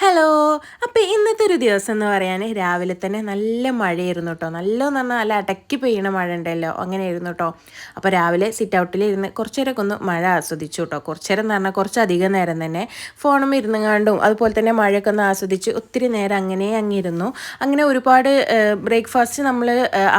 Hello. അപ്പോൾ ഇന്നത്തെ ഒരു ദിവസം എന്ന് പറയാൻ രാവിലെ തന്നെ നല്ല മഴയായിരുന്നു കേട്ടോ നല്ലതെന്ന് പറഞ്ഞാൽ നല്ല അടക്കി പെയ്യണ മഴ ഉണ്ടല്ലോ. അങ്ങനെ ആയിരുന്നു കേട്ടോ അപ്പോൾ രാവിലെ സിറ്റ് ഔട്ടിൽ ഇരുന്ന് കുറച്ച് ഒന്ന് മഴ ആസ്വദിച്ചു കേട്ടോ കുറച്ച് നേരം എന്ന് പറഞ്ഞാൽ കുറച്ച് അധികം നേരം തന്നെ ഫോണും ഇരുന്നുകൊണ്ടും അതുപോലെ തന്നെ മഴയൊക്കെ ഒന്ന് ആസ്വദിച്ച് ഒത്തിരി നേരം അങ്ങനെ അങ്ങിരുന്നു അങ്ങനെ ഒരുപാട് ബ്രേക്ക്ഫാസ്റ്റ് നമ്മൾ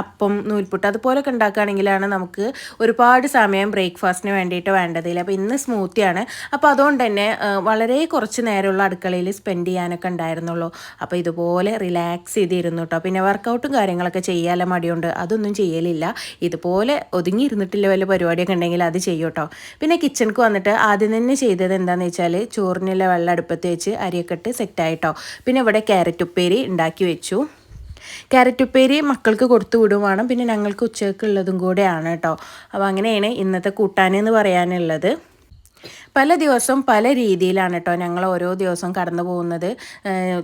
അപ്പം നൂൽപുട്ട് അതുപോലൊക്കെ ഉണ്ടാക്കുകയാണെങ്കിലാണ് നമുക്ക് ഒരുപാട് സമയം ബ്രേക്ക്ഫാസ്റ്റിന് വേണ്ടിയിട്ട് വേണ്ടതില്ല അപ്പോൾ ഇന്ന് സ്മൂത്തിയാണ് അപ്പോൾ അതുകൊണ്ട് തന്നെ വളരെ കുറച്ച് നേരമുള്ള അടുക്കളയിൽ സ്പെൻഡ് ചെയ്യാനൊക്കെ ഉണ്ടായിരുന്നുള്ളൂ. അപ്പോൾ ഇതുപോലെ റിലാക്സ് ചെയ്തിരുന്നു കേട്ടോ പിന്നെ വർക്കൗട്ടും കാര്യങ്ങളൊക്കെ ചെയ്യാലോ മടിയുണ്ട്. അതൊന്നും ചെയ്യലില്ല. ഇതുപോലെ ഒതുങ്ങിയിരുന്നിട്ടില്ല വല്ല പരിപാടിയൊക്കെ ഉണ്ടെങ്കിൽ അത് ചെയ്യും കേട്ടോ പിന്നെ കിച്ചണിക്ക് വന്നിട്ട് ആദ്യം തന്നെ ചെയ്തത് എന്താണെന്ന് വെച്ചാൽ ചോറിനുള്ള വെള്ളം അടുപ്പത്ത് വെച്ച് അരിയൊക്കെ ഇട്ട് സെറ്റായിട്ടോ പിന്നെ ഇവിടെ ക്യാരറ്റ് ഉപ്പേരി ഉണ്ടാക്കി വെച്ചു. ക്യാരറ്റ് ഉപ്പേരി മക്കൾക്ക് കൊടുത്തു വിടുവാണ് പിന്നെ ഞങ്ങൾക്ക് ഉച്ചയ്ക്കുള്ളതും കൂടെയാണ് കേട്ടോ അപ്പോൾ അങ്ങനെയാണ് ഇന്നത്തെ കൂട്ടാനെന്ന് പറയാനുള്ളത്. പല ദിവസം പല രീതിയിലാണ് കേട്ടോ ഞങ്ങൾ ഓരോ ദിവസം കടന്നു പോകുന്നത്.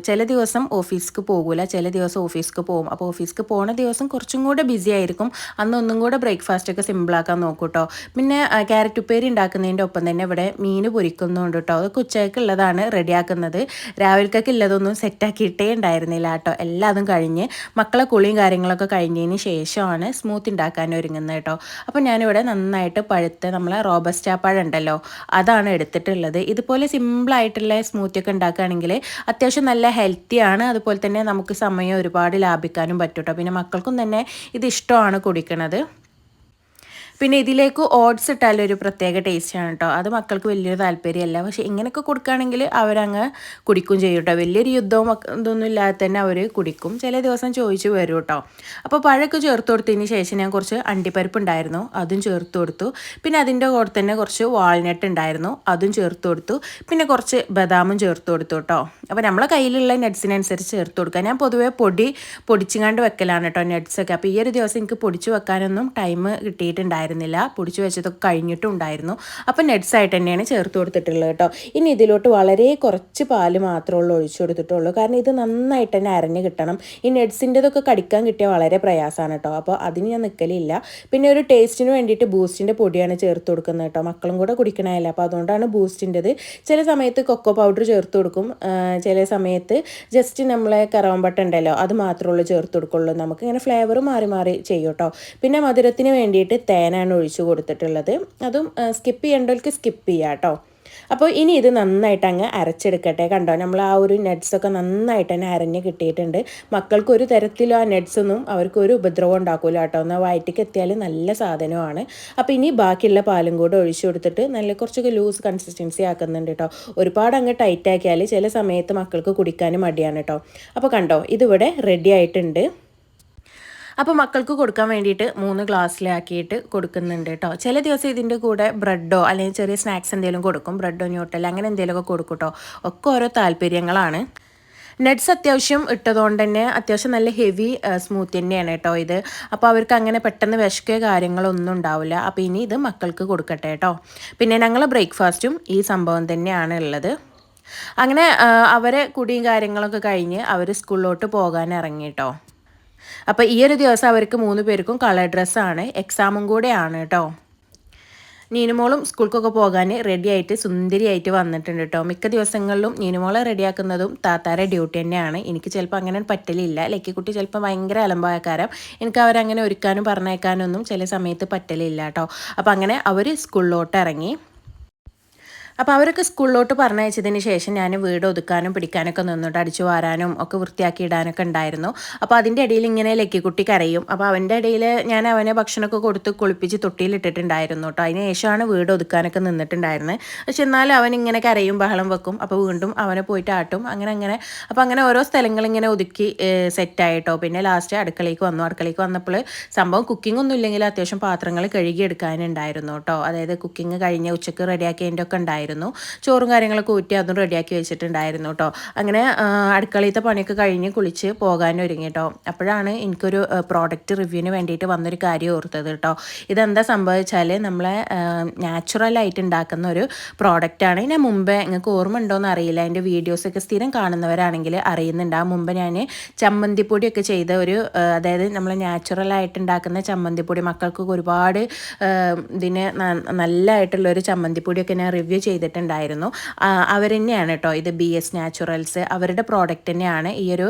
ചില ദിവസം ഓഫീസ്ക്ക് പോകില്ല ചില ദിവസം ഓഫീസ്ക്ക് പോകും അപ്പോൾ ഓഫീസ്ക്ക് പോണ ദിവസം കുറച്ചും കൂടെ ബിസി ആയിരിക്കും. അന്ന് ഒന്നും കൂടെ ബ്രേക്ക്ഫാസ്റ്റ് ഒക്കെ സിമ്പിളാക്കാൻ നോക്കും കേട്ടോ പിന്നെ ക്യാരറ്റ് ഉപ്പേരി ഉണ്ടാക്കുന്നതിന്റെ ഒപ്പം തന്നെ ഇവിടെ മീൻ പൊരിക്കുന്നുണ്ട് കേട്ടോ അതൊക്കെ ഉച്ചയ്ക്കുള്ളതാണ് റെഡിയാക്കുന്നത് രാവിലേക്കൊക്കെ ഉള്ളതൊന്നും സെറ്റാക്കിയിട്ടേ ഉണ്ടായിരുന്നില്ല കേട്ടോ എല്ലാതും കഴിഞ്ഞ് മക്കളെ കുളിയും കാര്യങ്ങളൊക്കെ കഴിഞ്ഞതിന് ശേഷമാണ് സ്മൂത്ത് ഉണ്ടാക്കാൻ ഒരുങ്ങുന്നത് കേട്ടോ അപ്പോൾ ഞാനിവിടെ നന്നായിട്ട് പഴുത്ത് നമ്മളെ റോബസ്റ്റാ പഴം ഉണ്ടല്ലോ അതാണ് എടുത്തിട്ടുള്ളത്. ഇതുപോലെ സിമ്പിളായിട്ടുള്ള സ്മൂത്തിയൊക്കെ ഉണ്ടാക്കുകയാണെങ്കിൽ അത്യാവശ്യം നല്ല ഹെൽത്തിയാണ് അതുപോലെ തന്നെ നമുക്ക് സമയം ഒരുപാട് ലാഭിക്കാനും പറ്റും കേട്ടോ പിന്നെ മക്കൾക്കും തന്നെ ഇത് ഇഷ്ടമാണ് കുടിക്കുന്നത് പിന്നെ ഇതിലേക്ക് ഓട്സ് ഇട്ടാലും ഒരു പ്രത്യേക ടേസ്റ്റാണ് കേട്ടോ അത് മക്കൾക്ക് വലിയൊരു താല്പര്യമല്ല. പക്ഷേ ഇങ്ങനെയൊക്കെ കൊടുക്കുകയാണെങ്കിൽ അവരങ്ങ് കുടിക്കും ചെയ്യും കേട്ടോ വലിയൊരു യുദ്ധവും ഇതൊന്നും ഇല്ലാതെ തന്നെ അവർ കുടിക്കും. ചില ദിവസം ചോദിച്ചു വരും കേട്ടോ അപ്പോൾ പഴമൊക്കെ ചേർത്ത് കൊടുത്തതിന് ശേഷം ഞാൻ കുറച്ച് അണ്ടിപ്പരിപ്പ് ഉണ്ടായിരുന്നു. അതും ചേർത്ത് കൊടുത്തു. പിന്നെ അതിന്റെ കൂടെ തന്നെ കുറച്ച് വാൾനട്ട് ഉണ്ടായിരുന്നു. അതും ചേർത്ത് കൊടുത്തു. പിന്നെ കുറച്ച് ബദാമും ചേർത്ത് കൊടുത്തു കേട്ടോ അപ്പോൾ നമ്മളെ കയ്യിലുള്ള നട്ട്സിനനുസരിച്ച് ചേർത്ത് കൊടുക്കുക. ഞാൻ പൊതുവേ പൊടി പൊടിച്ചുങ്ങാണ്ട് വെക്കലാണ് കേട്ടോ നട്ട്സൊക്കെ അപ്പോൾ ഈ ഒരു ദിവസം എനിക്ക് പൊടിച്ച് വെക്കാനൊന്നും ടൈം കിട്ടിയിട്ടുണ്ടായിരുന്നു ഉണ്ടായിരുന്നില്ല. പൊടിച്ചു വെച്ചതൊക്കെ കഴിഞ്ഞിട്ടും ഉണ്ടായിരുന്നു. അപ്പം നെറ്റ്സ് ആയിട്ട് തന്നെയാണ് ചേർത്ത് കൊടുത്തിട്ടുള്ളത് കേട്ടോ. ഇനി ഇതിലോട്ട് വളരെ കുറച്ച് പാൽ മാത്രമുള്ളൂ ഒഴിച്ചു കൊടുത്തിട്ടുള്ളൂ. കാരണം ഇത് നന്നായിട്ട് തന്നെ അരഞ്ഞ് കിട്ടണം. ഈ നെറ്റ്സിന്റെതൊക്കെ കടിക്കാൻ കിട്ടിയാൽ വളരെ പ്രയാസമാണ് കേട്ടോ. അപ്പോൾ അതിന് ഞാൻ നിൽക്കലില്ല പിന്നെ ഒരു ടേസ്റ്റിന് വേണ്ടിയിട്ട് ബൂസ്റ്റിന്റെ പൊടിയാണ് ചേർത്ത് കൊടുക്കുന്നത് കേട്ടോ. മക്കളും കൂടെ കുടിക്കണമല്ല അപ്പോൾ അതുകൊണ്ടാണ് ബൂസ്റ്റിന്റെത് ചില സമയത്ത് കൊക്കോ പൗഡർ ചേർത്ത് കൊടുക്കും. ചില സമയത്ത് ജസ്റ്റ് നമ്മളെ കറവമ്പട്ട ഉണ്ടല്ലോ അത് മാത്രമുള്ള ചേർത്ത് കൊടുക്കുള്ളൂ. നമുക്ക് ഇങ്ങനെ ഫ്ലേവർ മാറി മാറി ചെയ്യും കേട്ടോ. പിന്നെ മധുരത്തിന് വേണ്ടിയിട്ട് തേന തേനാണ് ഒഴിച്ചു കൊടുത്തിട്ടുള്ളത്. അതും സ്കിപ്പ് ചെയ്യേണ്ടവർക്ക് സ്കിപ്പ് ചെയ്യാം കേട്ടോ അപ്പോൾ ഇനി ഇത് നന്നായിട്ട് അങ്ങ് അരച്ചെടുക്കട്ടെ. കണ്ടോ നമ്മൾ ആ ഒരു നട്ട്സൊക്കെ നന്നായിട്ട് തന്നെ അരഞ്ഞ് കിട്ടിയിട്ടുണ്ട്. മക്കൾക്ക് ഒരു തരത്തിലും ആ നട്ട്സൊന്നും അവർക്ക് ഒരു ഉപദ്രവം ഉണ്ടാക്കില്ല കേട്ടോ എന്നാൽ വയറ്റിക്ക് എത്തിയാൽ നല്ല സാധനമാണ്. അപ്പോൾ ഇനി ബാക്കിയുള്ള പാലും കൂടെ ഒഴിച്ചു കൊടുത്തിട്ട് നല്ല കുറച്ചൊക്കെ ലൂസ് കൺസിസ്റ്റൻസി ആക്കുന്നുണ്ട് കേട്ടോ ഒരുപാട് അങ്ങ് ടൈറ്റ് ആക്കിയാൽ ചില സമയത്ത് മക്കൾക്ക് കുടിക്കാനും മടിയാണ് കേട്ടോ അപ്പോൾ കണ്ടോ ഇതിവിടെ റെഡി ആയിട്ടുണ്ട്. അപ്പോൾ മക്കൾക്ക് കൊടുക്കാൻ വേണ്ടിയിട്ട് മൂന്ന് ഗ്ലാസ്സിലാക്കിയിട്ട് കൊടുക്കുന്നുണ്ട് കേട്ടോ ചില ദിവസം ഇതിന്റെ കൂടെ ബ്രെഡോ അല്ലെങ്കിൽ ചെറിയ സ്നാക്സ് എന്തെങ്കിലും കൊടുക്കും. ബ്രെഡോ ന്യൂട്ടൽ അങ്ങനെ എന്തെങ്കിലുമൊക്കെ കൊടുക്കും കേട്ടോ ഒക്കെ ഓരോ താല്പര്യങ്ങളാണ്. നട്ട്സ് അത്യാവശ്യം ഇട്ടതുകൊണ്ട് തന്നെ അത്യാവശ്യം നല്ല ഹെവി സ്മൂത്ത് തന്നെയാണ് കേട്ടോ ഇത്. അപ്പോൾ അവർക്ക് അങ്ങനെ പെട്ടെന്ന് വിശക്കുക കാര്യങ്ങളൊന്നും ഉണ്ടാവില്ല. അപ്പോൾ ഇനി ഇത് മക്കൾക്ക് കൊടുക്കട്ടെ കേട്ടോ പിന്നെ ഞങ്ങൾ ബ്രേക്ക്ഫാസ്റ്റും ഈ സംഭവം തന്നെയാണ് ഉള്ളത്. അങ്ങനെ അവരെ കുടിയും കാര്യങ്ങളൊക്കെ കഴിഞ്ഞ് അവർ സ്കൂളിലോട്ട് പോകാൻ ഇറങ്ങി കേട്ടോ അപ്പോൾ ഈ ഒരു ദിവസം അവർക്ക് മൂന്ന് പേർക്കും കളർ ഡ്രസ്സാണ് എക്സാമും കൂടെയാണ് കേട്ടോ നീനുമോളും സ്കൂൾക്കൊക്കെ പോകാൻ റെഡി ആയിട്ട് സുന്ദരിയായിട്ട് വന്നിട്ടുണ്ട് കേട്ടോ മിക്ക ദിവസങ്ങളിലും നീനുമോളെ റെഡിയാക്കുന്നതും താത്താരെ ഡ്യൂട്ടി തന്നെയാണ്. എനിക്ക് ചിലപ്പോൾ അങ്ങനെ പറ്റലില്ല. ലക്കിക്കുട്ടി ചിലപ്പോൾ ഭയങ്കര അലമ്പായക്കാരം. എനിക്ക് അവരങ്ങനെ ഒരുക്കാനും പറഞ്ഞേക്കാനൊന്നും ചില സമയത്ത് പറ്റലില്ല കേട്ടോ അപ്പോൾ അങ്ങനെ അവർ സ്കൂളിലോട്ട് ഇറങ്ങി. അപ്പോൾ അവരൊക്കെ സ്കൂളിലോട്ട് പറഞ്ഞയച്ചതിന് ശേഷം ഞാൻ വീട് ഒതുക്കാനും പിടിക്കാനൊക്കെ നിന്നിട്ട് അടിച്ചു വാരാനും ഒക്കെ വൃത്തിയാക്കി ഇടാനൊക്കെ ഉണ്ടായിരുന്നു. അപ്പോൾ അതിന്റെ ഇടയിൽ ഇങ്ങനെ ലക്കിക്കുട്ടി കരയും. അപ്പോൾ അവന്റെ ഇടയിൽ ഞാൻ അവനെ ഭക്ഷണമൊക്കെ കൊടുത്ത് കുളിപ്പിച്ച് തൊട്ടിയിലിട്ടിട്ടുണ്ടായിരുന്നു കേട്ടോ. അതിന് ശേഷമാണ് വീട് ഒതുക്കാനൊക്കെ നിന്നിട്ടുണ്ടായിരുന്നത് പക്ഷെ എന്നാലും അവൻ ഇങ്ങനെ കരയും ബഹളം വെക്കും. അപ്പോൾ വീണ്ടും അവനെ പോയിട്ട് ആട്ടും. അങ്ങനെ അങ്ങനെ. അപ്പോൾ അങ്ങനെ ഓരോ സ്ഥലങ്ങളിങ്ങനെ ഒതുക്കി സെറ്റായിട്ടോ പിന്നെ ലാസ്റ്റ് അടുക്കളയ്ക്ക് വന്നു. അടുക്കളയ്ക്ക് വന്നപ്പോൾ സംഭവം കുക്കിംഗ് ഒന്നും ഇല്ലെങ്കിൽ അത്യാവശ്യം പാത്രങ്ങൾ കഴുകിയെടുക്കാനുണ്ടായിരുന്നു കേട്ടോ. അതായത് കുക്കിംഗ് കഴിഞ്ഞ ഉച്ചയ്ക്ക് റെഡിയാക്കിയതിന്റെ ഒക്കെ ഉണ്ടായിരുന്നു. ഉണ്ടായിരുന്നു. ചോറും കാര്യങ്ങളൊക്കെ ഊറ്റി അതും റെഡിയാക്കി വെച്ചിട്ടുണ്ടായിരുന്നു കേട്ടോ അങ്ങനെ അടുക്കളയിലത്തെ പണിയൊക്കെ കഴിഞ്ഞ് കുളിച്ച് പോകാൻ ഒരുങ്ങി കേട്ടോ അപ്പോഴാണ് എനിക്കൊരു പ്രോഡക്റ്റ് റിവ്യൂവിന് വേണ്ടിയിട്ട് വന്നൊരു കാര്യം ഓർത്തത് കേട്ടോ ഇതെന്താ സംഭവിച്ചാൽ നമ്മളെ നാച്ചുറലായിട്ട് ഉണ്ടാക്കുന്ന ഒരു പ്രോഡക്റ്റാണ് ഞാൻ മുമ്പേ നിങ്ങൾക്ക് ഓർമ്മ ഉണ്ടോയെന്ന് അറിയില്ല എന്റെ വീഡിയോസൊക്കെ സ്ഥിരം കാണുന്നവരാണെങ്കിൽ അറിയുന്നുണ്ട്. ആ മുമ്പ് ഞാൻ ചമ്മന്തിപ്പൊടിയൊക്കെ ചെയ്ത ഒരു അതായത് നമ്മൾ നാച്ചുറലായിട്ട് ഉണ്ടാക്കുന്ന ചമ്മന്തിപ്പൊടി മക്കൾക്കൊക്കെ ഒരുപാട് ഇതിന് നല്ലതായിട്ടുള്ളൊരു ചമ്മന്തിപ്പൊടിയൊക്കെ ഞാൻ റിവ്യൂ ചെയ്ത് ചെയ്തിട്ടുണ്ടായിരുന്നു. അവർ തന്നെയാണ് കേട്ടോ ഇത് ബി എസ് നാച്ചുറൽസ് അവരുടെ പ്രോഡക്റ്റ് തന്നെയാണ് ഈ ഒരു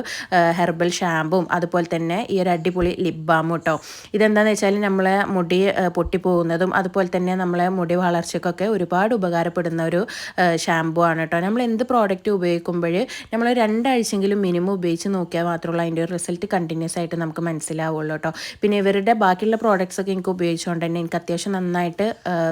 ഹെർബൽ ഷാമ്പും അതുപോലെ തന്നെ ഈ ഒരു അടിപൊളി ലിപ് ബാമും കേട്ടോ ഇതെന്താണെന്ന് വെച്ചാൽ നമ്മളെ മുടി പൊട്ടിപ്പോകുന്നതും അതുപോലെ തന്നെ നമ്മളെ മുടി വളർച്ചയ്ക്കൊക്കെ ഒരുപാട് ഉപകാരപ്പെടുന്ന ഒരു ഷാമ്പു ആണ് കേട്ടോ നമ്മൾ എന്ത് പ്രോഡക്റ്റ് ഉപയോഗിക്കുമ്പോൾ നമ്മൾ രണ്ടാഴ്ചയെങ്കിലും മിനിമം ഉപയോഗിച്ച് നോക്കിയാൽ മാത്രമുള്ള അതിന്റെ ഒരു റിസൾട്ട് കണ്ടിന്യൂസ് ആയിട്ട് നമുക്ക് മനസ്സിലാവുള്ളൂ കേട്ടോ പിന്നെ ഇവരുടെ ബാക്കിയുള്ള പ്രോഡക്ട്സ് ഒക്കെ എനിക്ക് ഉപയോഗിച്ചുകൊണ്ട് തന്നെ എനിക്ക് അത്യാവശ്യം നന്നായിട്ട്